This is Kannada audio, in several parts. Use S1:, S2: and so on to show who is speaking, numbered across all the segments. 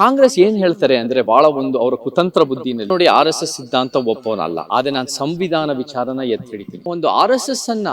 S1: ಕಾಂಗ್ರೆಸ್ ಏನ್ ಹೇಳ್ತಾರೆ ಅಂದ್ರೆ ಬಹಳ ಒಂದು ಅವರ ಕುತಂತ್ರ ಬುದ್ಧಿನಲ್ಲಿ ನೋಡಿ ಆರ್ ಎಸ್ ಎಸ್ ಸಿದ್ಧಾಂತ ಒಪ್ಪೋನಲ್ಲ. ಆದ್ರೆ ನಾನು ಸಂವಿಧಾನ ವಿಚಾರನ ಎತ್ತಿ ಹಿಡಿತೀನಿ ಒಂದು ಆರ್ ಎಸ್ ಎಸ್ ಅನ್ನ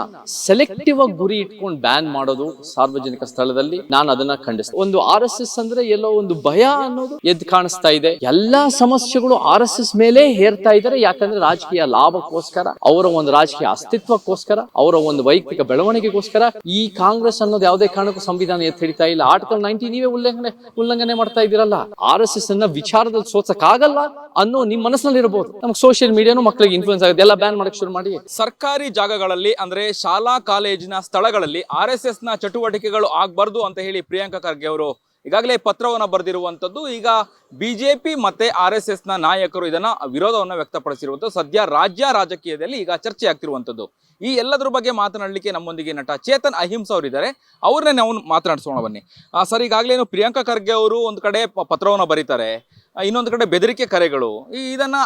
S1: ಸೆಲೆಕ್ಟಿವ್ ಆಗಿ ಗುರಿ ಇಟ್ಕೊಂಡು ಬ್ಯಾನ್ ಮಾಡೋದು ಸಾರ್ವಜನಿಕ ಸ್ಥಳದಲ್ಲಿ ನಾನು ಅದನ್ನ ಖಂಡಿಸ್ತೀನಿ. ಒಂದು ಆರ್ ಎಸ್ ಎಸ್ ಅಂದ್ರೆ ಎಲ್ಲೋ ಒಂದು ಭಯ ಅನ್ನೋದು ಎದ್ದು ಕಾಣಿಸ್ತಾ ಇದೆ. ಎಲ್ಲಾ ಸಮಸ್ಯೆಗಳು ಆರ್ ಎಸ್ ಎಸ್ ಮೇಲೆ ಹೇರ್ತಾ ಇದ್ದಾರೆ ಯಾಕಂದ್ರೆ ರಾಜಕೀಯ ಲಾಭಕ್ಕೋಸ್ಕರ, ಅವರ ಒಂದು ರಾಜಕೀಯ ಅಸ್ತಿತ್ವಕ್ಕೋಸ್ಕರ, ಅವರ ಒಂದು ವೈಯಕ್ತಿಕ ಬೆಳವಣಿಗೆಗೋಸ್ಕರ ಈ ಕಾಂಗ್ರೆಸ್ ಅನ್ನೋದು ಯಾವುದೇ ಕಾರಣಕ್ಕೂ ಸಂವಿಧಾನ ಎತ್ತಿ ಹಿಡಿತಾ ಇಲ್ಲ. ಆರ್ಟಿಕಲ್ ನೈನ್ಟಿ ನೀವೇ ಉಲ್ಲಂಘನೆ ಉಲ್ಲಂಘನೆ ಮಾಡ್ತಾ ಇದ್ದೀರಲ್ಲ. ಆರ್ ಎಸ್ ಎಸ್ ಅನ್ನ ವಿಚಾರದಲ್ಲಿ ಸೋಚಕ್ಕಾಗಲ್ಲ ಅನ್ನೋ ನಿಮ್ ಮನಸ್ಸಿನಲ್ಲಿ ಇರಬಹುದು ನಮ್ಗೆ ಸೋಷಿಯಲ್ ಮೀಡಿಯಾನು ಮಕ್ಕಳಿಗೆ ಇನ್ಫ್ಲೂಯೆನ್ಸ್ ಆಗುತ್ತೆ. ಎಲ್ಲ ಬ್ಯಾನ್ ಮಾಡಕ್ ಶುರು ಮಾಡಿ.
S2: ಸರ್ಕಾರಿ ಜಾಗಗಳಲ್ಲಿ ಅಂದ್ರೆ ಶಾಲಾ, ಕಾಲೇಜಿನ ಸ್ಥಳಗಳಲ್ಲಿ ಆರ್ ಎಸ್ ಎಸ್ನ ಚಟುವಟಿಕೆಗಳು ಆಗ್ಬಾರ್ದು ಅಂತ ಹೇಳಿ ಪ್ರಿಯಾಂಕಾ ಖರ್ಗೆ ಅವರು ಈಗಾಗಲೇ ಪತ್ರವನ್ನು ಬರೆದಿರುವಂಥದ್ದು ಈಗ ಬಿಜೆಪಿ ಮತ್ತೆ ಆರ್ ಎಸ್ ಎಸ್ನ ನಾಯಕರು ಇದನ್ನ ವಿರೋಧವನ್ನು ವ್ಯಕ್ತಪಡಿಸಿರುವಂತದ್ದು. ಸದ್ಯ ರಾಜ್ಯ ರಾಜಕೀಯದಲ್ಲಿ ಈಗ ಚರ್ಚೆ ಆಗ್ತಿರುವಂಥದ್ದು ಈ ಎಲ್ಲದರ ಬಗ್ಗೆ ಮಾತನಾಡಲಿಕ್ಕೆ ನಮ್ಮೊಂದಿಗೆ ನಟ ಚೇತನ್ ಅಹಿಂಸ ಅವರಿದ್ದಾರೆ. ಅವ್ರನ್ನೇ ನಾವು ಮಾತನಾಡಿಸೋಣ ಬನ್ನಿ. ಸರ್, ಈಗಾಗಲೇ ಪ್ರಿಯಾಂಕಾ ಖರ್ಗೆ ಅವರು ಒಂದು ಕಡೆ ಪತ್ರವನ್ನು ಬರೀತಾರೆ. ಇನ್ನೊಂದು ಕಡೆ ಬೆದರಿಕೆ ಕರೆಗಳು. ಇದನ್ನ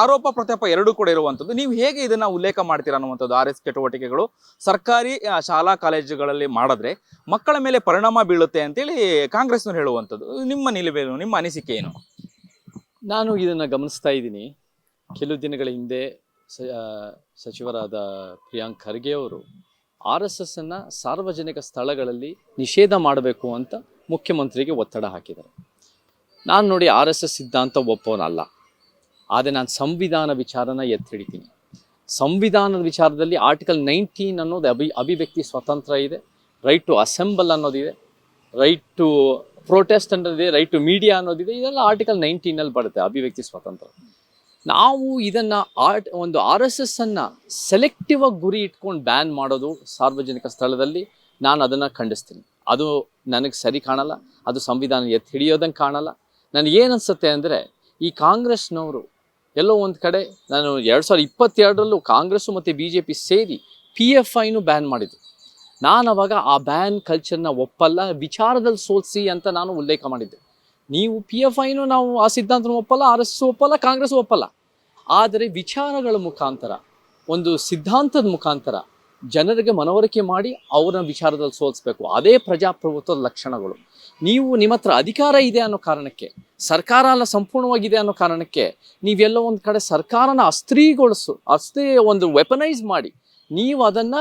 S2: ಆರೋಪ ಪ್ರತ್ಯಾಪ ಎರಡೂ ಕೂಡ ಇರುವಂಥದ್ದು. ನೀವು ಹೇಗೆ ಇದನ್ನ ಉಲ್ಲೇಖ ಮಾಡ್ತೀರಾ ಅನ್ನುವಂಥದ್ದು ಆರ್ ಎಸ್ ಚಟುವಟಿಕೆಗಳು. ಸರ್ಕಾರಿ ಶಾಲಾ ಕಾಲೇಜುಗಳಲ್ಲಿ ಮಾಡಿದ್ರೆ ಮಕ್ಕಳ ಮೇಲೆ ಪರಿಣಾಮ ಬೀಳುತ್ತೆ ಅಂತೇಳಿ ಕಾಂಗ್ರೆಸ್ನವ್ರು ಹೇಳುವಂಥದ್ದು. ನಿಮ್ಮ ನಿಲುವೇನು ನಿಮ್ಮ ಅನಿಸಿಕೆ ಏನು?
S1: ನಾನು ಇದನ್ನ ಗಮನಿಸ್ತಾ ಇದ್ದೀನಿ. ಕೆಲವು ದಿನಗಳ ಹಿಂದೆ ಸಚಿವರಾದ ಪ್ರಿಯಾಂಕ್ ಖರ್ಗೆ ಅವರು ಆರ್ ಎಸ್ ಎಸ್ ಅನ್ನ ಸಾರ್ವಜನಿಕ ಸ್ಥಳಗಳಲ್ಲಿ ನಿಷೇಧ ಮಾಡಬೇಕು ಅಂತ ಮುಖ್ಯಮಂತ್ರಿಗೆ ಒತ್ತಡ ಹಾಕಿದ್ದಾರೆ. ನಾನು ನೋಡಿ ಆರ್ ಎಸ್ ಎಸ್ ಸಿದ್ಧಾಂತ ಒಪ್ಪೋನಲ್ಲ. ಆದರೆ ನಾನು ಸಂವಿಧಾನ ವಿಚಾರನ ಎತ್ತಿ ಹಿಡಿತೀನಿ ಸಂವಿಧಾನದ ವಿಚಾರದಲ್ಲಿ ಆರ್ಟಿಕಲ್ ನೈನ್ಟೀನ್ ಅನ್ನೋದು ಅಭಿ, ಅಭಿವ್ಯಕ್ತಿ ಸ್ವತಂತ್ರ ಇದೆ. ರೈಟ್ ಟು ಅಸೆಂಬಲ್ ಅನ್ನೋದಿದೆ. ರೈಟ್ ಟು ಪ್ರೊಟೆಸ್ಟ್ ಅನ್ನೋದಿದೆ. ರೈಟ್ ಟು ಮೀಡಿಯಾ ಅನ್ನೋದಿದೆ. ಇದೆಲ್ಲ ಆರ್ಟಿಕಲ್ ನೈನ್ಟೀನಲ್ಲಿ ಬರುತ್ತೆ ಅಭಿವ್ಯಕ್ತಿ ಸ್ವಾತಂತ್ರ್ಯ ನಾವು ಇದನ್ನು ಆರ್ಟ್ ಒಂದು ಆರ್ ಎಸ್ ಎಸ್ ಅನ್ನು ಸೆಲೆಕ್ಟಿವ್ ಆಗಿ ಗುರಿ ಇಟ್ಕೊಂಡು ಬ್ಯಾನ್ ಮಾಡೋದು ಸಾರ್ವಜನಿಕ ಸ್ಥಳದಲ್ಲಿ ನಾನು ಅದನ್ನು ಖಂಡಿಸ್ತೀನಿ. ಅದು ನನಗೆ ಸರಿ ಕಾಣಲ್ಲ. ಅದು ಸಂವಿಧಾನ ಎತ್ತಿ ಹಿಡಿಯೋದಂಗೆ ಕಾಣಲ್ಲ. ನನಗೆ ಏನು ಅನ್ಸುತ್ತೆ ಅಂದರೆ ಈ ಕಾಂಗ್ರೆಸ್ನವರು ಎಲ್ಲೋ ಒಂದು ಕಡೆ, ನಾನು ಎರಡು ಸಾವಿರದ ಇಪ್ಪತ್ತೆರಡರಲ್ಲೂ ಕಾಂಗ್ರೆಸ್ಸು ಮತ್ತು ಬಿ ಜೆ ಪಿ ಸೇರಿ ಪಿ ಎಫ್ ಐನು ಬ್ಯಾನ್ ಮಾಡಿದ್ರು. ನಾನು ಅವಾಗ ಆ ಬ್ಯಾನ್ ಕಲ್ಚರ್ನ ಒಪ್ಪಲ್ಲ, ವಿಚಾರದಲ್ಲಿ ಸೋಲ್ಸಿ ಅಂತ ನಾನು ಉಲ್ಲೇಖ ಮಾಡಿದ್ದೆ. ನೀವು ಪಿ ಎಫ್ ಐನು ನಾವು ಆ ಸಿದ್ಧಾಂತನ ಒಪ್ಪಲ್ಲ ಆರ್ ಎಸ್ ಒಪ್ಪಲ್ಲ, ಕಾಂಗ್ರೆಸ್ ಒಪ್ಪಲ್ಲ. ಆದರೆ ವಿಚಾರಗಳ ಮುಖಾಂತರ, ಒಂದು ಸಿದ್ಧಾಂತದ ಮುಖಾಂತರ ಜನರಿಗೆ ಮನವರಿಕೆ ಮಾಡಿ ಅವರ ವಿಚಾರದಲ್ಲಿ ಸೋಲಿಸ್ಬೇಕು. ಅದೇ ಪ್ರಜಾಪ್ರಭುತ್ವದ ಲಕ್ಷಣಗಳು. ನೀವು ನಿಮ್ಮ ಹತ್ರ ಅಧಿಕಾರ ಇದೆ ಅನ್ನೋ ಕಾರಣಕ್ಕೆ, ಸರ್ಕಾರ ಅಲ್ಲ, ಸಂಪೂರ್ಣವಾಗಿದೆ ಅನ್ನೋ ಕಾರಣಕ್ಕೆ ನೀವೆಲ್ಲ ಒಂದು ಕಡೆ ಸರ್ಕಾರನ ಅಸ್ತ್ರೀಗೊಳಿಸು, ಅಸ್ತ್ರೀ ಒಂದು ವೆಪನೈಸ್ ಮಾಡಿ, ನೀವು ಅದನ್ನ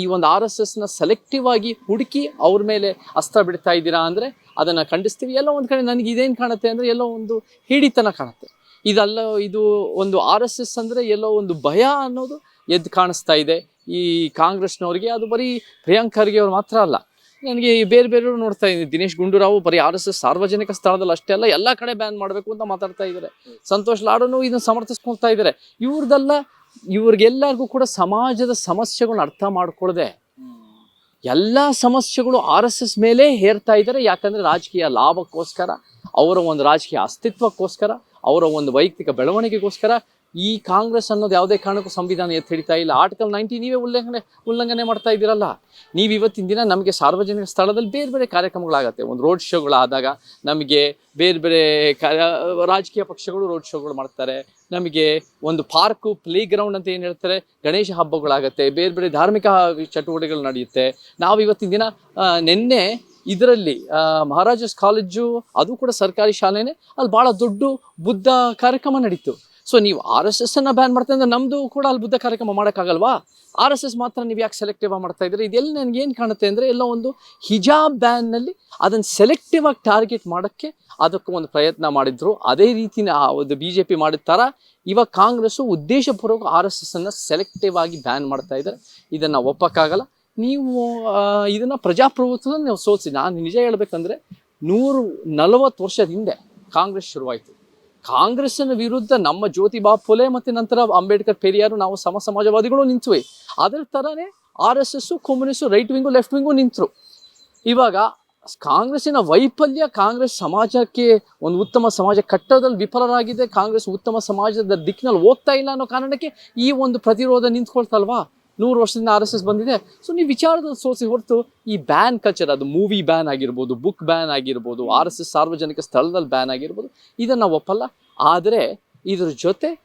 S1: ಈ ಒಂದು ಆರ್ ಎಸ್ ಎಸ್ನ ಸೆಲೆಕ್ಟಿವ್ ಆಗಿ ಹುಡುಕಿ ಅವ್ರ ಮೇಲೆ ಅಸ್ತ್ರ ಬಿಡ್ತಾ ಇದ್ದೀರಾ ಅಂದರೆ ಅದನ್ನು ಖಂಡಿಸ್ತೀವಿ. ಎಲ್ಲೋ ಒಂದು ಕಡೆ ನನಗೆ ಇದೇನು ಕಾಣುತ್ತೆ ಅಂದರೆ ಎಲ್ಲೋ ಒಂದು ಹಿಡಿತನ ಕಾಣುತ್ತೆ. ಇದಲ್ಲ, ಇದು ಒಂದು ಆರ್ ಎಸ್ ಎಸ್ ಅಂದರೆ ಎಲ್ಲೋ ಒಂದು ಭಯ ಅನ್ನೋದು ಎದ್ದು ಕಾಣಿಸ್ತಾ ಇದೆ. ಈ ಕಾಂಗ್ರೆಸ್ನವ್ರಿಗೆ ಅದು ಬರೀ ಪ್ರಿಯಾಂಕ್ ಅವ್ರು ಮಾತ್ರ ಅಲ್ಲ ನನಗೆ ಬೇರೆ ಬೇರೆಯವರು ನೋಡ್ತಾ ಇದ್ದೀನಿ. ದಿನೇಶ್ ಗುಂಡೂರಾವ್ ಬರೀ ಆರ್ ಎಸ್ ಎಸ್ ಸಾರ್ವಜನಿಕ ಸ್ಥಳದಲ್ಲಿ ಅಷ್ಟೇ ಅಲ್ಲ, ಎಲ್ಲ ಕಡೆ ಬ್ಯಾನ್ ಮಾಡಬೇಕು ಅಂತ ಮಾತಾಡ್ತಾ ಇದ್ದಾರೆ ಸಂತೋಷ್ ಲಾಡೋನು ಇದನ್ನು ಸಮರ್ಥಿಸ್ಕೊಳ್ತಾ ಇದ್ದಾರೆ ಇವ್ರದ್ದೆಲ್ಲ ಇವ್ರಿಗೆಲ್ಲರಿಗೂ ಕೂಡ ಸಮಾಜದ ಸಮಸ್ಯೆಗಳನ್ನ ಅರ್ಥ ಮಾಡ್ಕೊಳ್ಳದೆ ಎಲ್ಲ ಸಮಸ್ಯೆಗಳು ಆರ್ ಎಸ್ ಎಸ್ ಮೇಲೆ ಹೇರ್ತಾ ಇದ್ದಾರೆ ಯಾಕಂದ್ರೆ ರಾಜಕೀಯ ಲಾಭಕ್ಕೋಸ್ಕರ, ಅವರ ಒಂದು ರಾಜಕೀಯ ಅಸ್ತಿತ್ವಕ್ಕೋಸ್ಕರ, ಅವರ ಒಂದು ವೈಯಕ್ತಿಕ ಬೆಳವಣಿಗೆಗೋಸ್ಕರ ಈ ಕಾಂಗ್ರೆಸ್ ಅನ್ನೋದು ಯಾವುದೇ ಕಾರಣಕ್ಕೂ ಸಂವಿಧಾನ ಎತ್ತಿ ಹಿಡಿತಾ ಇಲ್ಲ. ಆರ್ಟಿಕಲ್ ನೈಂಟಿ ನೀವೇ ಉಲ್ಲಂಘನೆ ಉಲ್ಲಂಘನೆ ಮಾಡ್ತಾ ಇದ್ದೀರಲ್ಲ? ನೀವು ಇವತ್ತಿನ ದಿನ ನಮಗೆ ಸಾರ್ವಜನಿಕ ಸ್ಥಳದಲ್ಲಿ ಬೇರೆ ಬೇರೆ ಕಾರ್ಯಕ್ರಮಗಳಾಗತ್ತೆ. ಒಂದು ರೋಡ್ ಶೋಗಳಾದಾಗ ನಮಗೆ ಬೇರೆ ಬೇರೆ ರಾಜಕೀಯ ಪಕ್ಷಗಳು ರೋಡ್ ಶೋಗಳು ಮಾಡ್ತಾರೆ. ನಮಗೆ ಒಂದು ಪಾರ್ಕು ಪ್ಲೇ ಗ್ರೌಂಡ್ ಅಂತ ಏನು ಹೇಳ್ತಾರೆ? ಗಣೇಶ ಹಬ್ಬಗಳಾಗತ್ತೆ. ಬೇರೆ ಬೇರೆ ಧಾರ್ಮಿಕ ಚಟುವಟಿಕೆಗಳು ನಡೆಯುತ್ತೆ. ನಾವು ಇವತ್ತಿನ ದಿನ ನಿನ್ನೆ ಇದರಲ್ಲಿ ಮಹಾರಾಜಸ್ ಕಾಲೇಜು, ಅದು ಕೂಡ ಸರ್ಕಾರಿ ಶಾಲೆನೇ, ಅಲ್ಲಿ ಭಾಳ ದೊಡ್ಡ ಬುದ್ಧ ಕಾರ್ಯಕ್ರಮ ನಡೀತು. ಸೊ ನೀವು ಆರ್ ಎಸ್ ಎಸ್ ಅನ್ನ ಬ್ಯಾನ್ ಮಾಡ್ತಾ ಅಂದ್ರೆ ನಮ್ಮದು ಕೂಡ ಅಲ್ಲಿ ಬುದ್ಧ ಕಾರ್ಯಕ್ರಮ ಮಾಡೋಕ್ಕಾಗಲ್ವಾ? ಆರ್ ಎಸ್ ಎಸ್ ಮಾತ್ರ ನೀವು ಯಾಕೆ ಸೆಲೆಕ್ಟಿವ್ ಆಗಿ ಮಾಡ್ತಾ ಇದ್ದೀರಿ? ಇದೆಲ್ಲ ನನಗೆ ಏನು ಕಾಣುತ್ತೆ ಅಂದರೆ ಎಲ್ಲ ಒಂದು ಹಿಜಾಬ್ ಬ್ಯಾನ್ನಲ್ಲಿ ಅದನ್ನು ಸೆಲೆಕ್ಟಿವ್ ಆಗಿ ಟಾರ್ಗೆಟ್ ಮಾಡೋಕ್ಕೆ ಅದಕ್ಕೆ ಒಂದು ಪ್ರಯತ್ನ ಮಾಡಿದ್ರು. ಅದೇ ರೀತಿನ ಒಂದು ಬಿ ಜೆ ಪಿ ಮಾಡಿದ ಥರ ಇವಾಗ ಕಾಂಗ್ರೆಸ್ಸು ಉದ್ದೇಶಪೂರ್ವಕ ಆರ್ ಎಸ್ ಎಸ್ ಅನ್ನು ಸೆಲೆಕ್ಟಿವ್ ಆಗಿ ಬ್ಯಾನ್ ಮಾಡ್ತಾ ಇದ್ದಾರೆ. ಇದನ್ನು ಒಪ್ಪಕ್ಕಾಗಲ್ಲ. ನೀವು ಇದನ್ನು ಇದನ್ನ ಪ್ರಜಾಪ್ರಭುತ್ವದ ನೀವು ಸೋಲಿಸಿ. ನಾನು ನಿಜ ಹೇಳ್ಬೇಕಂದ್ರೆ ನೂರು ನಲವತ್ತು ವರ್ಷದ ಹಿಂದೆ ಕಾಂಗ್ರೆಸ್ ಶುರುವಾಯಿತು. ಕಾಂಗ್ರೆಸ್ಸಿನ ವಿರುದ್ಧ ನಮ್ಮ ಜ್ಯೋತಿಬಾ ಫುಲೆ ಮತ್ತು ನಂತರ ಅಂಬೇಡ್ಕರ್ ಪೆರಿಯಾರು ನಾವು ಸಮ ಸಮಾಜವಾದಿಗಳು ನಿಂತುವೆ. ಅದರ ಥರನೇ R S S communist right wing left wing ನಿಂತರು. ಇವಾಗ ಕಾಂಗ್ರೆಸ್ಸಿನ ವೈಫಲ್ಯ ಕಾಂಗ್ರೆಸ್ ಸಮಾಜಕ್ಕೆ ಒಂದು ಉತ್ತಮ ಸಮಾಜ ಕಟ್ಟದಲ್ಲಿ ವಿಫಲರಾಗಿದೆ, ಕಾಂಗ್ರೆಸ್ ಉತ್ತಮ ಸಮಾಜದ ದಿಕ್ಕಿನಲ್ಲಿ ಹೋಗ್ತಾ ಇಲ್ಲ ಅನ್ನೋ ಕಾರಣಕ್ಕೆ ಈ ಒಂದು ಪ್ರತಿರೋಧ ನಿಂತ್ಕೊಳ್ತಲ್ವಾ? ನೂರು ವರ್ಷದಿಂದ ಆರ್ ಎಸ್ ಎಸ್ ಬಂದಿದೆ. ಸೊ ನೀವು ವಿಚಾರದಲ್ಲಿ ಸೋಸಿ ಹೊರತು ಈ ಬ್ಯಾನ್ ಕಲ್ಚರ್ ಅದು ಮೂವಿ ಬ್ಯಾನ್ ಆಗಿರ್ಬೋದು ಬುಕ್ ಬ್ಯಾನ್ ಆಗಿರ್ಬೋದು, ಆರ್ ಎಸ್ ಎಸ್ ಸಾರ್ವಜನಿಕ ಸ್ಥಳದಲ್ಲಿ ಬ್ಯಾನ್ ಆಗಿರ್ಬೋದು, ಇದನ್ನು ಒಪ್ಪಲ್ಲ. ಆದರೆ, ಇದ್ರ ಜೊತೆ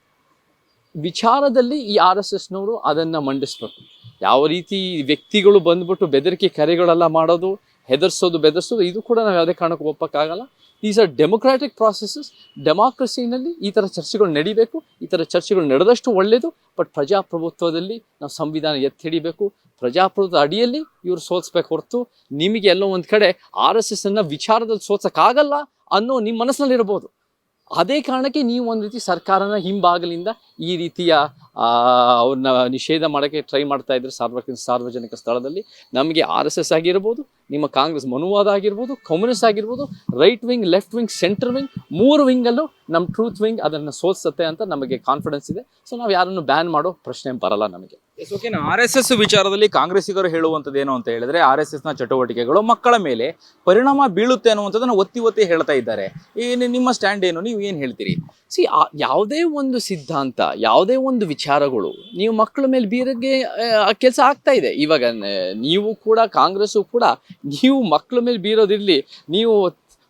S1: ವಿಚಾರದಲ್ಲಿ ಈ ಆರ್ ಎಸ್ ಎಸ್ನವರು ಅದನ್ನು ಮಂಡಿಸ್ಬೇಕು. ಯಾವ ರೀತಿ ವ್ಯಕ್ತಿಗಳು ಬಂದ್ಬಿಟ್ಟು ಬೆದರಿಕೆ ಕರೆಗಳೆಲ್ಲ ಮಾಡೋದು ಹೆದರ್ಸೋದು, ಬೆದರ್ಸೋದು, ಇದು ಕೂಡ ನಾವು ಯಾವುದೇ ಕಾರಣಕ್ಕೂ ಒಪ್ಪಕ್ಕಾಗಲ್ಲ. ದೀಸ್ ಆರ್ ಡೆಮೊಕ್ರಾಟಿಕ್ ಪ್ರಾಸೆಸಸ್ ಡೆಮಾಕ್ರಸಿನಲ್ಲಿ ಈ ಥರ ಚರ್ಚೆಗಳು ನಡಿಬೇಕು. ಈ ಥರ ಚರ್ಚೆಗಳು ನಡೆದಷ್ಟು ಒಳ್ಳೆಯದು ಬಟ್ ಪ್ರಜಾಪ್ರಭುತ್ವದಲ್ಲಿ ನಾವು ಸಂವಿಧಾನ ಎತ್ತಿ ಹಿಡಿಬೇಕು. ಪ್ರಜಾಪ್ರಭುತ್ವ ಅಡಿಯಲ್ಲಿ ಇವರು ಸೋಲ್ಸ್ಬೇಕು ಹೊರತು ನಿಮಗೆ ಎಲ್ಲೋ ಒಂದು ಕಡೆ ಆರ್ ಎಸ್ ಎಸ್ ಅನ್ನ ವಿಚಾರದಲ್ಲಿ ಸೋಲ್ಸೋಕ್ಕಾಗಲ್ಲ ಅನ್ನೋ ನಿಮ್ಮ ಮನಸ್ಸಿನಲ್ಲಿರ್ಬೋದು ಅದೇ ಕಾರಣಕ್ಕೆ ನೀವು ಒಂದು ರೀತಿ ಸರ್ಕಾರನ ಹಿಂಬಾಗಲಿಂದ ಈ ರೀತಿಯ ಅವ್ರನ್ನ ನಿಷೇಧ ಮಾಡೋಕ್ಕೆ ಟ್ರೈ ಮಾಡ್ತಾ ಇದ್ದರೆ ಸಾರ್ವಜನಿಕ ಸಾರ್ವಜನಿಕ ಸ್ಥಳದಲ್ಲಿ ನಮಗೆ ಆರ್ ಎಸ್ ಎಸ್ ಆಗಿರ್ಬೋದು. ನಿಮ್ಮ ಕಾಂಗ್ರೆಸ್ ಮನುವಾದ ಆಗಿರ್ಬೋದು ಕಮ್ಯುನಿಸ್ಟ್ ಆಗಿರ್ಬೋದು right wing left wing centre wing ಮೂರು ವಿಂಗಲ್ಲೂ ನಮ್ಮ ಟ್ರೂತ್ ವಿಂಗ್ ಅದನ್ನು ಸೋಲ್ಸುತ್ತೆ ಅಂತ ನಮಗೆ ಕಾನ್ಫಿಡೆನ್ಸ್ ಇದೆ. ಸೊ ನಾವು ಯಾರನ್ನು ಬ್ಯಾನ್ ಮಾಡೋ ಪ್ರಶ್ನೆ ಬರಲ್ಲ ನಮಗೆ.
S2: ಆರ್ ಎಸ್ ಎಸ್ ವಿಚಾರದಲ್ಲಿ ಕಾಂಗ್ರೆಸ್ಸಿಗರು ಹೇಳುವಂಥದ್ದು ಏನು ಅಂತ ಹೇಳಿದ್ರೆ ಆರ್ ಎಸ್ ಎಸ್ನ ನ ಚಟುವಟಿಕೆಗಳು ಮಕ್ಕಳ ಮೇಲೆ ಪರಿಣಾಮ ಬೀಳುತ್ತೆ ಅನ್ನುವಂಥದ್ದನ್ನು ಒತ್ತಿ ಒತ್ತಿ ಹೇಳ್ತಾ ಇದ್ದಾರೆ. ಏನು ನಿಮ್ಮ ಸ್ಟ್ಯಾಂಡ್ ಏನು? ನೀವು ಏನು ಹೇಳ್ತೀರಿ?
S1: ಸಿ ಯಾವುದೇ ಒಂದು ಸಿದ್ಧಾಂತ ಯಾವುದೇ ಒಂದು ವಿಚಾರಗಳು ನೀವು ಮಕ್ಕಳ ಮೇಲೆ ಬೀರಗೆ ಕೆಲಸ ಆಗ್ತಾ ಇದೆ. ಇವಾಗ ನೀವು ಕೂಡ ಕಾಂಗ್ರೆಸ್ಸು ಕೂಡ ನೀವು ಮಕ್ಕಳ ಮೇಲೆ ಬೀರೋದಿರಲಿ, ನೀವು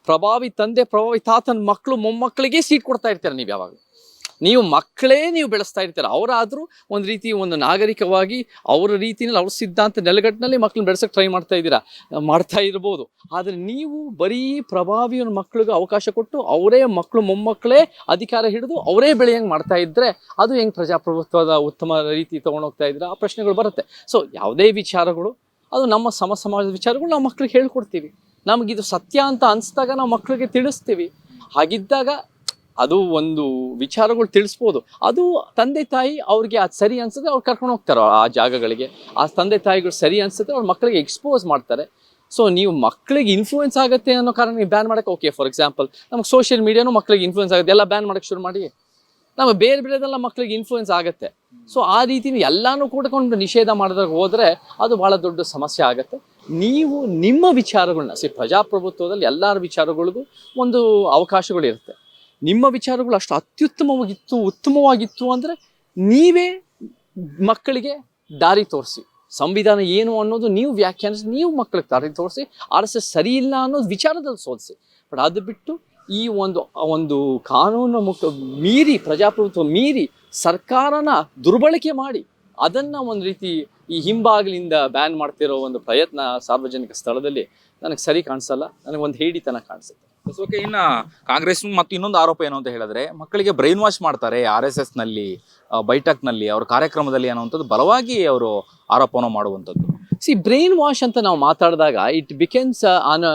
S1: ಪ್ರಭಾವಿ ತಂದೆ, ಪ್ರಭಾವಿ ತಾತನ ಮಕ್ಕಳು ಮೊಮ್ಮಕ್ಕಳಿಗೆ ಸೀಟ್ ಕೊಡ್ತಾ ಇರ್ತೀರ ನೀವು ಯಾವಾಗ? ನೀವು ಮಕ್ಕಳೇ ನೀವು ಬೆಳೆಸ್ತಾ ಇರ್ತೀರ. ಅವರಾದರೂ ಒಂದು ರೀತಿ ಒಂದು ನಾಗರಿಕವಾಗಿ ಅವರ ರೀತಿಯಲ್ಲಿ ಅವ್ರ ಸಿದ್ಧಾಂತ ನೆಲೆಗಟ್ಟಿನಲ್ಲಿ ಮಕ್ಕಳನ್ನ ಬೆಳೆಸೋಕೆ ಟ್ರೈ ಮಾಡ್ತಾ ಇದ್ದೀರಾ? ಮಾಡ್ತಾ ಇರ್ಬೋದು. ಆದರೆ ನೀವು ಬರೀ ಪ್ರಭಾವಿಯವ್ರ ಮಕ್ಕಳಿಗೆ ಅವಕಾಶ ಕೊಟ್ಟು ಅವರೇ ಮಕ್ಕಳು ಮೊಮ್ಮಕ್ಕಳೇ ಅಧಿಕಾರ ಹಿಡಿದು ಅವರೇ ಬೆಳೆಯಂಗೆ ಮಾಡ್ತಾ ಇದ್ದರೆ ಅದು ಹೆಂಗೆ ಪ್ರಜಾಪ್ರಭುತ್ವದ ಉತ್ತಮ ರೀತಿ ತೊಗೊಂಡೋಗ್ತಾ ಇದ್ದೀರಾ? ಆ ಪ್ರಶ್ನೆಗಳು ಬರುತ್ತೆ. ಸೊ ಯಾವುದೇ ವಿಚಾರಗಳು ಅದು ನಮ್ಮ ಸಮ ಸಮಾಜದ ವಿಚಾರಗಳು ನಾವು ಮಕ್ಳಿಗೆ ಹೇಳ್ಕೊಡ್ತೀವಿ. ನಮಗಿದು ಸತ್ಯ ಅಂತ ಅನಿಸ್ದಾಗ ನಾವು ಮಕ್ಕಳಿಗೆ ತಿಳಿಸ್ತೀವಿ. ಹಾಗಿದ್ದಾಗ ಅದು ಒಂದು ವಿಚಾರಗಳು ತಿಳಿಸ್ಬೋದು. ಅದು ತಂದೆ ತಾಯಿ ಅವ್ರಿಗೆ ಅದು ಸರಿ ಅನ್ಸಿದ್ರೆ ಅವ್ರು ಕರ್ಕೊಂಡು ಹೋಗ್ತಾರೆ ಆ ಜಾಗಗಳಿಗೆ. ಆ ತಂದೆ ತಾಯಿಗಳು ಸರಿ ಅನ್ಸುತ್ತೆ ಅವ್ರ ಮಕ್ಕಳಿಗೆ ಎಕ್ಸ್ಪೋಸ್ ಮಾಡ್ತಾರೆ. ಸೊ ನೀವು ಮಕ್ಕಳಿಗೆ ಇನ್ಫ್ಲೂಯೆನ್ಸ್ ಆಗುತ್ತೆ ಅನ್ನೋ ಕಾರಣ ನೀವು ಬ್ಯಾನ್ ಮಾಡೋಕೆ ಓಕೆ ಫಾರ್ ಎಕ್ಸಾಂಪಲ್ ನಮಗೆ ಸೋಷಿಯಲ್ ಮೀಡಿಯಾನು ಮಕ್ಕಳಿಗೆ ಇನ್ಫ್ಲೂಯೆನ್ಸ್ ಆಗುತ್ತೆ. ಎಲ್ಲ ಬ್ಯಾನ್ ಮಾಡೋಕ್ಕೆ ಶುರು ಮಾಡಿ. ನಮ್ಮ ಬೇರೆ ಬೇರೆದೆಲ್ಲ ಮಕ್ಕಳಿಗೆ ಇನ್ಫ್ಲೂಯೆನ್ಸ್ ಆಗುತ್ತೆ. ಸೊ ಆ ರೀತಿ ಎಲ್ಲಾನು ಕೂಡ್ಕೊಂಡು ನಿಷೇಧ ಮಾಡಿದಾಗ ಹೋದರೆ ಅದು ಭಾಳ ದೊಡ್ಡ ಸಮಸ್ಯೆ ಆಗುತ್ತೆ. ನೀವು ನಿಮ್ಮ ವಿಚಾರಗಳನ್ನ ಸಿ ಪ್ರಜಾಪ್ರಭುತ್ವದಲ್ಲಿ ಎಲ್ಲರ ವಿಚಾರಗಳಿಗೂ ಒಂದು ಅವಕಾಶಗಳು ಇರುತ್ತೆ. ನಿಮ್ಮ ವಿಚಾರಗಳು ಅಷ್ಟು ಅತ್ಯುತ್ತಮವಾಗಿತ್ತು, ಉತ್ತಮವಾಗಿತ್ತು ಅಂದರೆ ನೀವೇ ಮಕ್ಕಳಿಗೆ ದಾರಿ ತೋರಿಸಿ. ಸಂವಿಧಾನ ಏನು ಅನ್ನೋದು ನೀವು ವ್ಯಾಖ್ಯಾನಿಸಿ, ನೀವು ಮಕ್ಕಳಿಗೆ ದಾರಿ ತೋರಿಸಿ, ಆರ್ ಎಸ್ ಎಸ್ ಸರಿ ಇಲ್ಲ ಅನ್ನೋದು ವಿಚಾರದಲ್ಲಿ ಸೋಲಿಸಿ. ಬಟ್ ಅದು ಬಿಟ್ಟು ಈ ಒಂದು ಒಂದು ಕಾನೂನು ಮುಕ್ತ ಮೀರಿ ಪ್ರಜಾಪ್ರಭುತ್ವ ಮೀರಿ ಸರ್ಕಾರನ ದುರ್ಬಳಕೆ ಮಾಡಿ ಅದನ್ನ ಒಂದು ರೀತಿ ಈ ಹಿಂಬಾಗಿಲಿಂದ ಬ್ಯಾನ್ ಮಾಡ್ತಿರೋ ಒಂದು ಪ್ರಯತ್ನ ಸಾರ್ವಜನಿಕ ಸ್ಥಳದಲ್ಲಿ ನನಗೆ ಸರಿ ಕಾಣಿಸಲ್ಲ. ನನಗೆ ಒಂದು ಹೇಡಿತನ ಕಾಣಿಸುತ್ತೆ.
S2: ಓಕೆ ಇನ್ನ ಕಾಂಗ್ರೆಸ್ ಮತ್ತು ಇನ್ನೊಂದು ಆರೋಪ ಏನು ಅಂತ ಹೇಳಿದ್ರೆ ಮಕ್ಕಳಿಗೆ ಬ್ರೈನ್ ವಾಶ್ ಮಾಡ್ತಾರೆ ಆರ್ ಎಸ್ ಎಸ್ನಲ್ಲಿ ಬೈಠಕ್ನಲ್ಲಿ ಅವ್ರ ಕಾರ್ಯಕ್ರಮದಲ್ಲಿ ಅನ್ನೋವಂಥದ್ದು ಬಲವಾಗಿ ಅವರು ಆರೋಪವನ್ನು ಮಾಡುವಂಥದ್ದು.
S1: ಸಿ ಬ್ರೈನ್ ವಾಶ್ ಅಂತ ನಾವು ಮಾತಾಡಿದಾಗ it ಬಿಕೆನ್ಸ್ on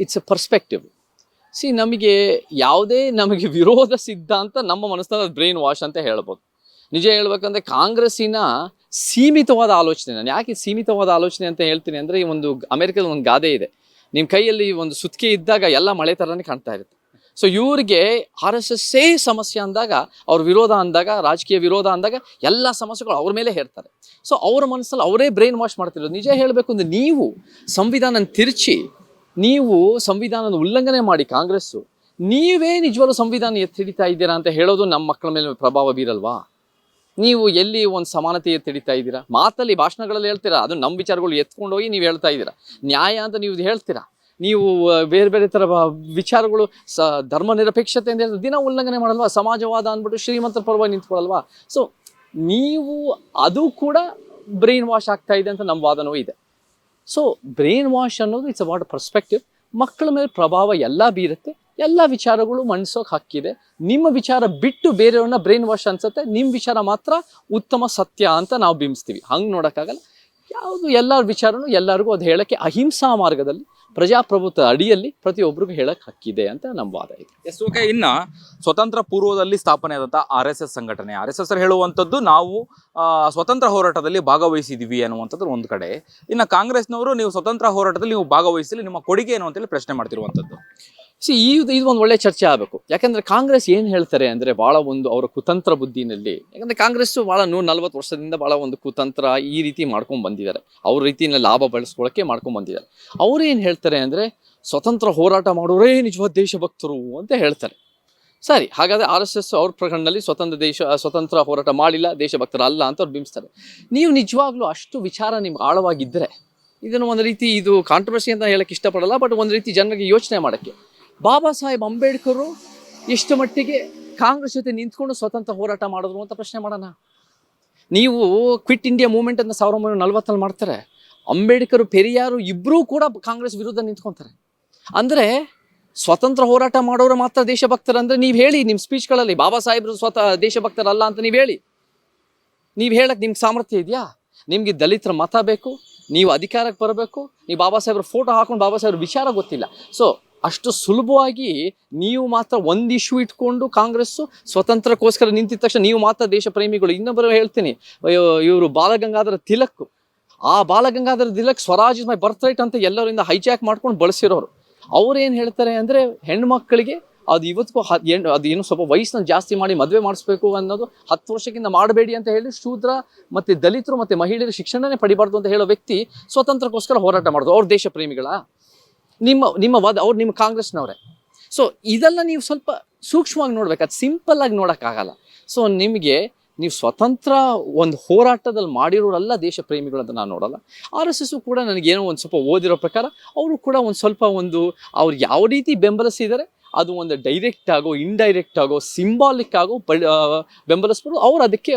S1: it's a perspective see, ನಮಗೆ ಯಾವುದೇ ನಮಗೆ ವಿರೋಧ ಸಿದ್ಧಾಂತ ನಮ್ಮ ಮನಸ್ಸಿನ ಬ್ರೈನ್ ವಾಶ್ ಅಂತ ಹೇಳ್ಬೋದು. ನಿಜ ಹೇಳ್ಬೇಕಂದ್ರೆ ಕಾಂಗ್ರೆಸ್ಸಿನ ಸೀಮಿತವಾದ ಆಲೋಚನೆ, ನಾನು ಯಾಕೆ ಸೀಮಿತವಾದ ಆಲೋಚನೆ ಅಂತ ಹೇಳ್ತೀನಿ ಅಂದರೆ ಈ ಒಂದು ಅಮೆರಿಕದ ಒಂದು ಗಾದೆ ಇದೆ. ನಿಮ್ಮ ಕೈಯಲ್ಲಿ ಒಂದು ಸುತ್ತಿಗೆ ಇದ್ದಾಗ ಎಲ್ಲ ಮಳೆ ಥರನೇ ಕಾಣ್ತಾ ಇರುತ್ತೆ. ಸೊ ಇವ್ರಿಗೆ ಆರ್ ಎಸ್ ಎಸ್ಸೇ ಸಮಸ್ಯೆ ಅಂದಾಗ, ಅವ್ರ ವಿರೋಧ ಅಂದಾಗ, ರಾಜಕೀಯ ವಿರೋಧ ಅಂದಾಗ ಎಲ್ಲ ಸಮಸ್ಯೆಗಳು ಅವ್ರ ಮೇಲೆ ಹೇರ್ತಾರೆ. ಸೊ ಅವ್ರ ಮನಸ್ಸಲ್ಲಿ ಅವರೇ ಬ್ರೈನ್ ವಾಶ್ ಮಾಡ್ತಿರೋದು. ನಿಜ ಹೇಳಬೇಕು ಅಂದ್ರೆ ನೀವು ಸಂವಿಧಾನ ತಿರುಚಿ ನೀವು ಸಂವಿಧಾನದ ಉಲ್ಲಂಘನೆ ಮಾಡಿ ಕಾಂಗ್ರೆಸ್ಸು, ನೀವೇ ನಿಜವಾಗ್ಲೂ ಸಂವಿಧಾನ ಎತ್ತಿ ಹಿಡಿತಾ ಇದ್ದೀರಾ ಅಂತ ಹೇಳೋದು ನಮ್ಮ ಮಕ್ಕಳ ಮೇಲೆ ಪ್ರಭಾವ ಬೀರಲ್ವಾ? ನೀವು ಎಲ್ಲಿ ಒಂದು ಸಮಾನತೆ ಎತ್ತಿ ಹಿಡಿತಾ ಇದ್ದೀರಾ? ಮಾತಲ್ಲಿ ಭಾಷಣಗಳಲ್ಲಿ ಹೇಳ್ತೀರಾ? ಅದು ನಮ್ಮ ವಿಚಾರಗಳು ಎತ್ಕೊಂಡು ಹೋಗಿ ನೀವು ಹೇಳ್ತಾ ಇದ್ದೀರಾ? ನ್ಯಾಯ ಅಂತ ನೀವು ಹೇಳ್ತೀರಾ? ನೀವು ಬೇರೆ ಬೇರೆ ಥರ ವಿಚಾರಗಳು ಸ ಧರ್ಮ ನಿರಪೇಕ್ಷತೆ ಅಂತ ಹೇಳಿದ್ರೆ ದಿನ ಉಲ್ಲಂಘನೆ ಮಾಡಲ್ವಾ? ಸಮಾಜವಾದ ಅಂದ್ಬಿಟ್ಟು ಶ್ರೀಮಂತರ ಪರವಾಗಿ ನಿಂತ್ಕೊಳ್ಳಲ್ವಾ? ಸೊ ನೀವು, ಅದು ಕೂಡ ಬ್ರೈನ್ ವಾಶ್ ಆಗ್ತಾ ಇದೆ ಅಂತ ನಮ್ಮ ವಾದನೂ ಇದೆ. ಸೊ ಬ್ರೈನ್ ವಾಶ್ ಅನ್ನೋದು ಇಟ್ಸ್ ಅಬೌಟ್ ಪರ್ಸ್ಪೆಕ್ಟಿವ್ ಮಕ್ಕಳ ಮೇಲೆ ಪ್ರಭಾವ ಎಲ್ಲ ಬೀರುತ್ತೆ. ಎಲ್ಲ ವಿಚಾರಗಳು ಮಣಿಸೋಕೆ ಹಕ್ಕಿದೆ. ನಿಮ್ಮ ವಿಚಾರ ಬಿಟ್ಟು ಬೇರೆಯವ್ರನ್ನ ಬ್ರೈನ್ ವಾಶ್ ಅನ್ಸುತ್ತೆ. ನಿಮ್ಮ ವಿಚಾರ ಮಾತ್ರ ಉತ್ತಮ ಸತ್ಯ ಅಂತ ನಾವು ಬಿಂಬಿಸ್ತೀವಿ. ಹಂಗೆ ನೋಡೋಕ್ಕಾಗಲ್ಲ. ಯಾವುದು ಎಲ್ಲರ ವಿಚಾರನೂ ಎಲ್ಲರಿಗೂ ಅದು ಹೇಳೋಕ್ಕೆ ಅಹಿಂಸಾ ಮಾರ್ಗದಲ್ಲಿ ಪ್ರಜಾಪ್ರಭುತ್ವ ಅಡಿಯಲ್ಲಿ ಪ್ರತಿಯೊಬ್ಬರಿಗೂ ಹೇಳಕ್ಕೆ ಹಕ್ಕಿದೆ ಅಂತ ನಮ್ಮ ವಾದ ಇದೆ.
S2: ಎಸ್, ಓಕೆ, ಇನ್ನ ಸ್ವತಂತ್ರ ಪೂರ್ವದಲ್ಲಿ ಸ್ಥಾಪನೆ ಆದಂಥ ಆರ್ ಎಸ್ ಎಸ್ ಸಂಘಟನೆ. ಆರ್ ಎಸ್ ಎಸ್ ಹೇಳುವಂಥದ್ದು ನಾವು ಸ್ವತಂತ್ರ ಹೋರಾಟದಲ್ಲಿ ಭಾಗವಹಿಸಿದ್ದೀವಿ ಅನ್ನುವಂಥದ್ದು ಒಂದು ಕಡೆ. ಇನ್ನು ಕಾಂಗ್ರೆಸ್ನವರು ನೀವು ಸ್ವತಂತ್ರ ಹೋರಾಟದಲ್ಲಿ ನೀವು ಭಾಗವಹಿಸಲಿ, ನಿಮ್ಮ ಕೊಡುಗೆ ಏನು ಅಂತೇಳಿ ಪ್ರಶ್ನೆ ಮಾಡ್ತಿರುವಂಥದ್ದು.
S1: ಸಿ ಇದು ಇದು ಒಂದು ಒಳ್ಳೆ ಚರ್ಚೆ ಆಗಬೇಕು. ಯಾಕಂದ್ರೆ ಕಾಂಗ್ರೆಸ್ ಏನು ಹೇಳ್ತಾರೆ ಅಂದರೆ ಭಾಳ ಒಂದು ಅವರ ಕುತಂತ್ರ ಬುದ್ಧಿನಲ್ಲಿ, ಯಾಕಂದ್ರೆ ಕಾಂಗ್ರೆಸ್ಸು ಭಾಳ ನೂರ ನಲ್ವತ್ತು ವರ್ಷದಿಂದ ಭಾಳ ಒಂದು ಕುತಂತ್ರ ಈ ರೀತಿ ಮಾಡ್ಕೊಂಡು ಬಂದಿದ್ದಾರೆ. ಅವ್ರ ರೀತಿಯಿಂದ ಲಾಭ ಬಳಸ್ಕೊಳ್ಳೋಕ್ಕೆ ಮಾಡ್ಕೊಂಡು ಬಂದಿದ್ದಾರೆ. ಅವ್ರು ಏನು ಹೇಳ್ತಾರೆ ಅಂದರೆ ಸ್ವತಂತ್ರ ಹೋರಾಟ ಮಾಡೋರೇ ನಿಜವಾದ ದೇಶಭಕ್ತರು ಅಂತ ಹೇಳ್ತಾರೆ. ಸರಿ, ಹಾಗಾದರೆ ಆರ್ ಎಸ್ ಎಸ್ ಅವ್ರ ಪ್ರಕರಣದಲ್ಲಿ ಸ್ವತಂತ್ರ ದೇಶ, ಸ್ವತಂತ್ರ ಹೋರಾಟ ಮಾಡಿಲ್ಲ ದೇಶಭಕ್ತರ ಅಲ್ಲ ಅಂತ ಅವ್ರು ಬಿಂಬಿಸ್ತಾರೆ. ನೀವು ನಿಜವಾಗ್ಲೂ ಅಷ್ಟು ವಿಚಾರ ನಿಮ್ಗೆ ಆಳವಾಗಿದ್ದರೆ, ಇದನ್ನು ಒಂದು ರೀತಿ ಇದು ಕಾಂಟ್ರವರ್ಸಿ ಅಂತ ಹೇಳಕ್ಕೆ ಇಷ್ಟಪಡಲ್ಲ ಬಟ್ ಒಂದು ರೀತಿ ಜನರಿಗೆ ಯೋಚನೆ ಮಾಡೋಕ್ಕೆ. ಬಾಬಾ ಸಾಹೇಬ್ ಅಂಬೇಡ್ಕರು ಎಷ್ಟು ಮಟ್ಟಿಗೆ ಕಾಂಗ್ರೆಸ್ ಜೊತೆ ನಿಂತ್ಕೊಂಡು ಸ್ವತಂತ್ರ ಹೋರಾಟ ಮಾಡಿದ್ರು ಅಂತ ಪ್ರಶ್ನೆ ಮಾಡೋಣ. ನೀವು ಕ್ವಿಟ್ ಇಂಡಿಯಾ ಮೂವ್ಮೆಂಟ್ ಅಂತ ಸಾವಿರದ ಒಂಬೈನೂರ ನಲವತ್ತಲ್ಲಿ ಮಾಡ್ತಾರೆ. ಅಂಬೇಡ್ಕರ್, ಪೆರಿಯಾರು ಇಬ್ಬರೂ ಕೂಡ ಕಾಂಗ್ರೆಸ್ ವಿರುದ್ಧ ನಿಂತ್ಕೊತಾರೆ. ಅಂದರೆ ಸ್ವತಂತ್ರ ಹೋರಾಟ ಮಾಡೋರು ಮಾತ್ರ ದೇಶಭಕ್ತರು ಅಂದರೆ ನೀವು ಹೇಳಿ ನಿಮ್ಮ ಸ್ಪೀಚ್ಗಳಲ್ಲಿ ಬಾಬಾ ಸಾಹೇಬರು ಸ್ವತಃ ದೇಶಭಕ್ತರಲ್ಲ ಅಂತ ನೀವು ಹೇಳಿ. ನೀವು ಹೇಳಕ್ಕೆ ನಿಮ್ಗೆ ಸಾಮರ್ಥ್ಯ ಇದೆಯಾ? ನಿಮಗೆ ದಲಿತರ ಮತ ಬೇಕು, ನೀವು ಅಧಿಕಾರಕ್ಕೆ ಬರಬೇಕು, ನೀವು ಬಾಬಾ ಸಾಹೇಬ್ರ ಫೋಟೋ ಹಾಕೊಂಡು ಬಾಬಾ ಸಾಹೇಬ್ರ ವಿಚಾರ ಗೊತ್ತಿಲ್ಲ. ಸೊ ಅಷ್ಟು ಸುಲಭವಾಗಿ ನೀವು ಮಾತ್ರ ಒಂದು ಇಶ್ಯೂ ಇಟ್ಕೊಂಡು ಕಾಂಗ್ರೆಸ್ಸು ಸ್ವತಂತ್ರಕ್ಕೋಸ್ಕರ ನಿಂತಿದ ತಕ್ಷಣ ನೀವು ಮಾತ್ರ ದೇಶ ಪ್ರೇಮಿಗಳು. ಇನ್ನೊಬ್ಬರು ಹೇಳ್ತೀನಿ ಇವರು ಬಾಲಗಂಗಾಧರ ತಿಲಕ್ ಆ Balagangadhara Tilak Swaraj is my birth right ಅಂತ ಎಲ್ಲರಿಂದ ಹೈಜ್ಯಾಕ್ ಮಾಡ್ಕೊಂಡು ಬಳಸಿರೋರು. ಅವ್ರು ಏನು ಹೇಳ್ತಾರೆ ಅಂದರೆ ಹೆಣ್ಮಕ್ಳಿಗೆ ಅದು ಇವತ್ತಿಗೂ ಹ, ಏನು, ಅದು ಏನು ಸ್ವಲ್ಪ ವಯಸ್ಸನ್ನ ಜಾಸ್ತಿ ಮಾಡಿ ಮದುವೆ ಮಾಡಿಸ್ಬೇಕು ಅನ್ನೋದು ಹತ್ತು ವರ್ಷಕ್ಕಿಂತ ಮಾಡಬೇಡಿ ಅಂತ ಹೇಳಿ ಶೂದ್ರ ಮತ್ತು ದಲಿತರು ಮತ್ತು ಮಹಿಳೆಯರು ಶಿಕ್ಷಣನೇ ಪಡಿಬಾರ್ದು ಅಂತ ಹೇಳೋ ವ್ಯಕ್ತಿ ಸ್ವತಂತ್ರಕ್ಕೋಸ್ಕರ ಹೋರಾಟ ಮಾಡೋದು. ಅವ್ರ ದೇಶ ಪ್ರೇಮಿಗಳ? ನಿಮ್ಮ ನಿಮ್ಮ ವಾದ, ಅವ್ರು ನಿಮ್ಮ ಕಾಂಗ್ರೆಸ್ನವರೇ. ಸೊ ಇದೆಲ್ಲ ನೀವು ಸ್ವಲ್ಪ ಸೂಕ್ಷ್ಮವಾಗಿ ನೋಡ್ಬೇಕು, ಅದು ಸಿಂಪಲ್ ಆಗಿ ನೋಡೋಕ್ಕಾಗಲ್ಲ. ಸೊ ನಿಮಗೆ ನೀವು ಸ್ವತಂತ್ರ ಒಂದು ಹೋರಾಟದಲ್ಲಿ ಮಾಡಿರೋರೆಲ್ಲ ದೇಶ ಪ್ರೇಮಿಗಳು ಅಂತ ನಾನು ನೋಡಲ್ಲ. ಆರ್ ಎಸ್ ಎಸ್ಸು ಕೂಡ ನನಗೇನೋ ಒಂದು ಸ್ವಲ್ಪ ಓದಿರೋ ಪ್ರಕಾರ ಅವರು ಕೂಡ ಒಂದು ಸ್ವಲ್ಪ ಒಂದು ಅವ್ರು ಯಾವ ರೀತಿ ಬೆಂಬಲಿಸಿದ್ದಾರೆ ಅದು ಒಂದು ಡೈರೆಕ್ಟ್ ಆಗೋ ಇಂಡೈರೆಕ್ಟ್ ಆಗೋ ಸಿಂಬಾಲಿಕ್ ಆಗೋ ಬೆಂಬಲಿಸ್ಬೋದು ಅವ್ರು ಅದಕ್ಕೆ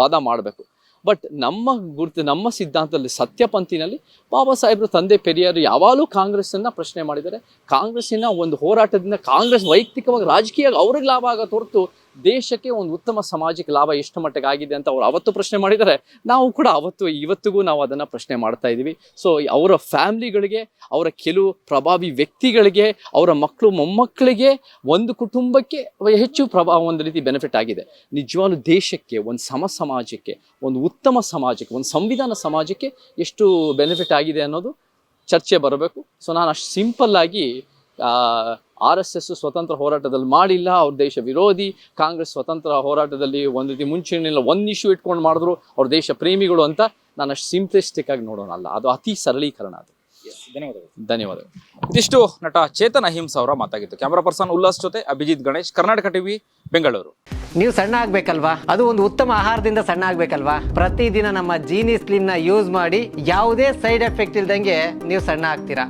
S1: ವಾದ ಮಾಡಬೇಕು. ಬಟ್ ನಮ್ಮ ಗುರುತು, ನಮ್ಮ ಸಿದ್ಧಾಂತದಲ್ಲಿ ಸತ್ಯಪಂಥಿನಲ್ಲಿ ಬಾಬಾ ಸಾಹೇಬ್ರ ತಂದೆ ಪೆರಿಯಾರು ಯಾವಾಗಲೂ ಕಾಂಗ್ರೆಸ್ಸನ್ನು ಪ್ರಶ್ನೆ ಮಾಡಿದ್ದಾರೆ. ಕಾಂಗ್ರೆಸ್ಸಿನ ಒಂದು ಹೋರಾಟದಿಂದ ಕಾಂಗ್ರೆಸ್ ವೈಯಕ್ತಿಕವಾಗಿ ರಾಜಕೀಯ ಅವ್ರಿಗೆ ಲಾಭ ಆಗೋ ಹೊರತು ದೇಶಕ್ಕೆ ಒಂದು ಉತ್ತಮ ಸಮಾಜಕ್ಕೆ ಲಾಭ ಎಷ್ಟು ಮಟ್ಟಿಗೆ ಆಗಿದೆ ಅಂತ ಅವ್ರು ಅವತ್ತು ಪ್ರಶ್ನೆ ಮಾಡಿದರೆ ನಾವು ಕೂಡ ಅವತ್ತು, ಇವತ್ತಿಗೂ ನಾವು ಅದನ್ನು ಪ್ರಶ್ನೆ ಮಾಡ್ತಾ ಇದ್ದೀವಿ ಸೊ ಅವರ ಫ್ಯಾಮ್ಲಿಗಳಿಗೆ, ಅವರ ಕೆಲವು ಪ್ರಭಾವಿ ವ್ಯಕ್ತಿಗಳಿಗೆ, ಅವರ ಮಕ್ಕಳು, ಮೊಮ್ಮಕ್ಕಳಿಗೆ ಒಂದು ಕುಟುಂಬಕ್ಕೆ ಹೆಚ್ಚು ಪ್ರಭಾವ ಒಂದು ರೀತಿ ಬೆನಿಫಿಟ್ ಆಗಿದೆ. ನಿಜವಾಗ್ಲೂ ದೇಶಕ್ಕೆ, ಒಂದು ಸಮ ಸಮಾಜಕ್ಕೆ, ಒಂದು ಉತ್ತಮ ಸಮಾಜಕ್ಕೆ, ಒಂದು ಸಂವಿಧಾನ ಸಮಾಜಕ್ಕೆ ಎಷ್ಟು ಬೆನಿಫಿಟ್ ಆಗಿದೆ ಅನ್ನೋದು ಚರ್ಚೆ ಬರಬೇಕು. ಸೊ ನಾನು ಅಷ್ಟು ಸಿಂಪಲ್ಲಾಗಿ ಆರ್ ಎಸ್ ಎಸ್ ಸ್ವತಂತ್ರ ಹೋರಾಟದಲ್ಲಿ ಮಾಡಿಲ್ಲ ಅವ್ರ ದೇಶ ವಿರೋಧಿ. ಕಾಂಗ್ರೆಸ್ ಸ್ವತಂತ್ರ ಹೋರಾಟದಲ್ಲಿ ಒಂದು ರೀತಿ ಮುಂಚೆನೆಲ್ಲ ಒಂದು ಇಶ್ಯೂ ಇಟ್ಕೊಂಡು ಮಾಡಿದ್ರು ಅವ್ರ ದೇಶ ಪ್ರೇಮಿಗಳು ಅಂತ ನಾನು ಅಷ್ಟು ಸಿಂಪ್ಲಿಸ್ಟಿಕ್ ಆಗಿ ನೋಡೋಣ ಅಲ್ಲ. ಅದು ಅತಿ ಸರಳೀಕರಣ ಅದು.
S2: ಧನ್ಯವಾದಗಳು.
S1: ಧನ್ಯವಾದಗಳು.
S2: ಇದಿಷ್ಟು ನಟ ಚೇತನ್ ಅಹಿಂಸ ಅವರ ಮಾತಾಗಿತ್ತು ಕ್ಯಾಮರಾ ಪರ್ಸನ್ ಉಲ್ಲಾಸ್ ಜೊತೆ ಅಭಿಜಿತ್ ಗಣೇಶ್ ಕರ್ನಾಟಕ ಟಿವಿ ಬೆಂಗಳೂರು.
S3: ನೀವು ಸಣ್ಣ ಆಗ್ಬೇಕಲ್ವಾ? ಅದು ಒಂದು ಉತ್ತಮ ಆಹಾರದಿಂದ ಸಣ್ಣ ಆಗ್ಬೇಕಲ್ವಾ? ಪ್ರತಿದಿನ ನಮ್ಮ ಜೀನಿ ನ ಯೂಸ್ ಮಾಡಿ ಯಾವುದೇ ಸೈಡ್ ಎಫೆಕ್ಟ್ ಇಲ್ದಂಗೆ ನೀವು ಸಣ್ಣ ಆಗ್ತೀರಾ?